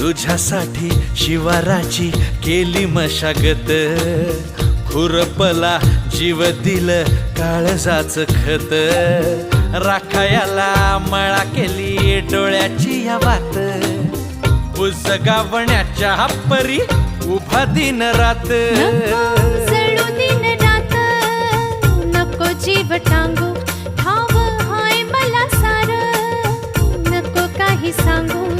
तुझ्यासाठी शिवाराची केली मशागत. खुरपला जीव दिल काळजाच खत. राखायाला मळा केली डोळ्याची या बात बुजगावण्याच्या परी उभा दिन रात. नको दिन रात नको जीव टांगू. हाय मला सार नको काही सांगू.